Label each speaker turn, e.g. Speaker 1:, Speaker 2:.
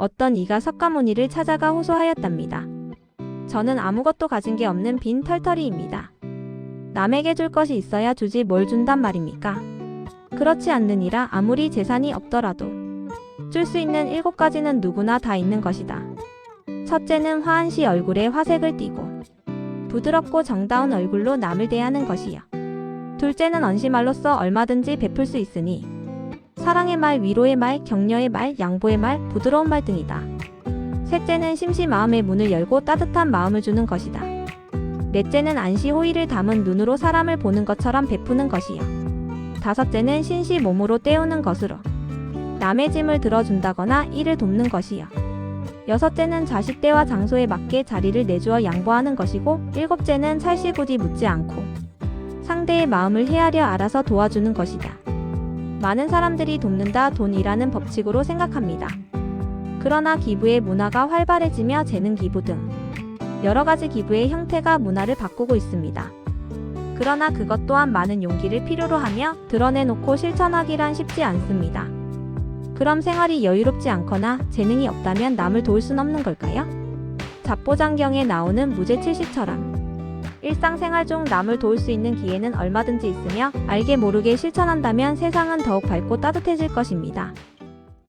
Speaker 1: 어떤 이가 석가모니를 찾아가 호소하였답니다. 저는 아무것도 가진 게 없는 빈 털털이입니다. 남에게 줄 것이 있어야 주지 뭘 준단 말입니까? 그렇지 않느니라 아무리 재산이 없더라도 줄 수 있는 일곱 가지는 누구나 다 있는 것이다. 첫째는 화한 시 얼굴에 화색을 띠고 부드럽고 정다운 얼굴로 남을 대하는 것이요. 둘째는 언시말로써 얼마든지 베풀 수 있으니 사랑의 말, 위로의 말, 격려의 말, 양보의 말, 부드러운 말 등이다. 셋째는 심시 마음의 문을 열고 따뜻한 마음을 주는 것이다. 넷째는 안시 호의를 담은 눈으로 사람을 보는 것처럼 베푸는 것이요. 다섯째는 신시 몸으로 때우는 것으로 남의 짐을 들어준다거나 일을 돕는 것이요. 여섯째는 자식 때와 장소에 맞게 자리를 내주어 양보하는 것이고 일곱째는 살시구지 묻지 않고 상대의 마음을 헤아려 알아서 도와주는 것이다. 많은 사람들이 돕는다 돈이라는 법칙으로 생각합니다. 그러나 기부의 문화가 활발해지며 재능 기부 등 여러 가지 기부의 형태가 문화를 바꾸고 있습니다. 그러나 그것 또한 많은 용기를 필요로 하며 드러내놓고 실천하기란 쉽지 않습니다. 그럼 생활이 여유롭지 않거나 재능이 없다면 남을 도울 순 없는 걸까요? 잡보장경에 나오는 무죄칠시처럼 일상생활 중 남을 도울 수 있는 기회는 얼마든지 있으며 알게 모르게 실천한다면 세상은 더욱 밝고 따뜻해질 것입니다.